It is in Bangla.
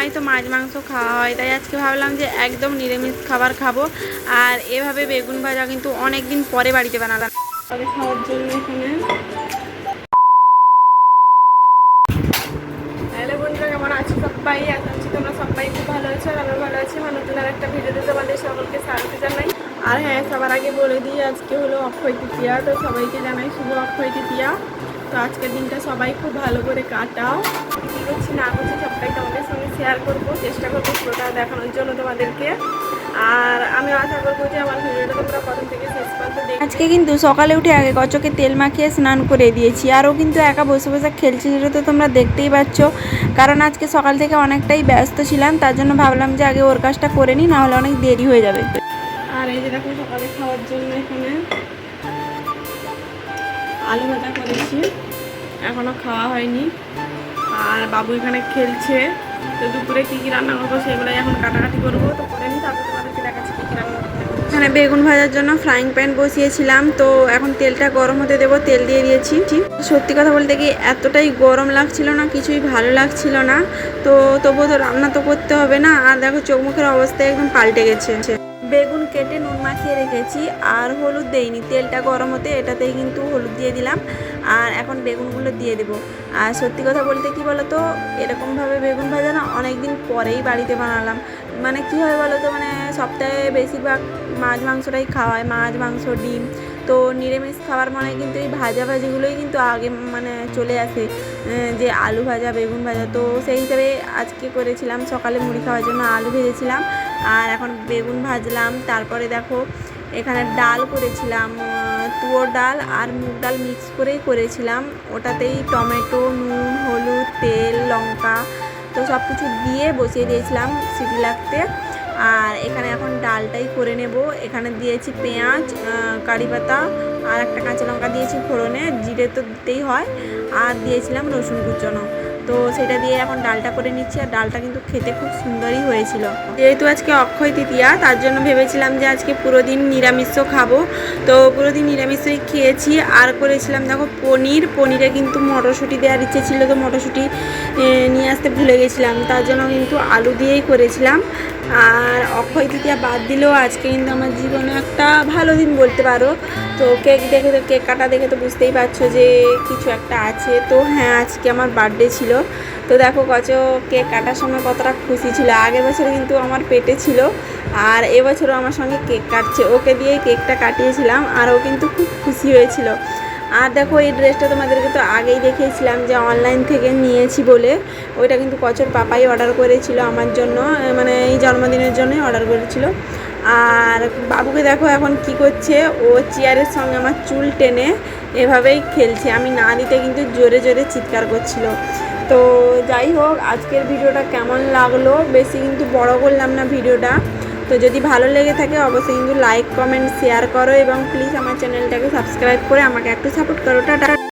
প্রায় তো মাছ মাংস খাওয়া হয়। তাই আজকে ভাবলাম যে একদম নিরামিষ খাবার খাব। আর এভাবে বেগুন ভাজা কিন্তু অনেক দিন পরে বাড়িতে বানালাম। তবে খাওয়ার জন্য এখানে কেমন করছি তোমরা খুব ভালো আর ভালো নতুন জানাই। আর হ্যাঁ সবার আগে বলে দিই, আজকে হলো অক্ষয় তৃতীয়া, তো সবাইকে জানাই শুভ অক্ষয় তৃতীয়া। তো আজকের দিনটা সবাই খুব ভালো করে কাটাও। করছি না করছি সবটাই তোমাদের সঙ্গে শেয়ার করব। চেষ্টা করব পুরোটা দেখানোর জন্য তোমাদেরকে। আর আমি আশা করব যে আমার ভিডিওটা তোমরা প্রথম থেকে শেষ পর্যন্ত আজকে কিন্তু সকালে উঠে আগে কচকে তেল মাখিয়ে স্নান করে দিয়েছি। আর ও কিন্তু একা বসে বসে খেলছে সেটা তো তোমরা দেখতেই পাচ্ছ। কারণ আজকে সকাল থেকে অনেকটাই ব্যস্ত ছিলাম তার জন্য ভাবলাম যে আগে ওর কাজটা করে নিই নাহলে অনেক দেরি হয়ে যাবে। আর এই যে দেখো সকালে খাওয়ার জন্য এখানে আলু ভাজা করেছি। এখনও খাওয়া হয়নি। বাবু এখানে খেলছে। তো দুপুরে কী কী রান্না করব সেগুলোই এখন কাটাকাটি করব। তো করে নিই, তারপর তোমাদেরকে দেখাচ্ছি কী কী রান্না এখানে বেগুন ভাজার জন্য ফ্রাইং প্যান বসিয়েছিলাম। তো এখন তেলটা গরম হতে দেবো, তেল দিয়ে দিয়েছি। সত্যি কথা বলতে কি এতটাই গরম লাগছিল না, কিছুই ভালো লাগছিল না। তো তবুও তো রান্না তো করতে হবে না। আর দেখো চোখ মুখের অবস্থা একদম পাল্টে গেছে। বেগুন কেটে নুন মাখিয়ে রেখেছি, আর হলুদ দেইনি। তেলটা গরম হতে এটাতেই কিন্তু হলুদ দিয়ে দিলাম, আর এখন বেগুনগুলো দিয়ে দেবো। আর সত্যি কথা বলতে কি বলো তো এরকমভাবে বেগুন ভাজা না অনেক দিন পরেই বাড়িতে বানালাম। মানে কি হয় বলো তো মানে সপ্তাহে বেশিরভাগ মাছ মাংসটাই খাওয়ায় মাছ মাংস, ডিম তো নিরামিষ খাবার মানে কিন্তু এই ভাজা ভাজিগুলোই কিন্তু আগে মানে চলে আসে যে আলু ভাজা, বেগুন ভাজা। তো সেই হিসাবে আজকে করেছিলাম সকালে মুড়ি খাওয়ার জন্য আলু ভেজেছিলাম আর এখন বেগুন ভাজলাম। তারপরে দেখো এখানে ডাল করেছিলাম তুয়োর ডাল আর মুগ ডাল মিক্স করেই করেছিলাম। ওটাতেই টমেটো, নুন, হলুদ, তেল, লঙ্কা, তো সব কিছু দিয়ে বসিয়ে দিয়েছিলাম সিটি লাগতে। আর এখানে এখন ডালটাই করে নেব। এখানে দিয়েছি পেঁয়াজ কারি পাতা আর একটা কাঁচা লঙ্কা দিয়েছি ফোড়নে, জিরে তো দিতেই হয়। আর দিয়েছিলাম রসুন কুচনো। তো সেটা দিয়ে এখন ডালটা করে নিচ্ছি আর ডালটা কিন্তু খেতে খুব সুন্দরই হয়েছিল। যেহেতু আজকে অক্ষয় তৃতীয়া, তার জন্য ভেবেছিলাম যে আজকে পুরো দিন নিরামিষও খাব। তো পুরো দিন নিরামিষই খেয়েছি আর করেছিলাম দেখো পনির। পনিরে কিন্তু মটরশুঁটি দেওয়ার ইচ্ছে ছিল তো মটরশুঁটি নিয়ে আসতে ভুলে গেছিলাম। তার জন্য কিন্তু আলু দিয়েই করেছিলাম। আর অক্ষয় তৃতীয়া বাদ দিলেও আজকে কিন্তু আমার জীবনে একটা ভালো দিন বলতে পারো। তো কেক দেখে তো, কেক কাটা দেখে তো বুঝতেই পারছ যে কিছু একটা আছে। তো হ্যাঁ আজকে আমার বার্থডে ছিল। তো দেখো কচ কেক কাটার সময় কতটা খুশি ছিল। আগের বছর কিন্তু আমার পেটে ছিল আর এবছরও আমার সঙ্গে কেক কাটছে। ওকে দিয়ে কেকটা কাটিয়েছিলাম আর ও কিন্তু খুব খুশি হয়েছিল। আর দেখো এই ড্রেসটা তোমাদেরকে তো আগেই দেখিয়েছিলাম যে অনলাইন থেকে নিয়েছি বলে। ওইটা কিন্তু কচর পাপাই অর্ডার করেছিল আমার জন্য মানে এই জন্মদিনের জন্যই অর্ডার করেছিল। আর বাবুকে দেখো এখন কি করছে, ও চেয়ারের সঙ্গে আমার চুল টেনে এভাবেই খেলছে। আমি না দিতে কিন্তু জোরে জোরে চিৎকার করছিল। তো যাই হোক, আজকের ভিডিওটা কেমন লাগল? বেশি কিন্তু বড় করলাম না ভিডিওটা। তো যদি ভালো লেগে থাকে, অবশ্যই কিন্তু লাইক কমেন্ট শেয়ার করো এবং প্লিজ আমার চ্যানেলটাকে সাবস্ক্রাইব করে আমাকে একটু সাপোর্ট করো। টাটা।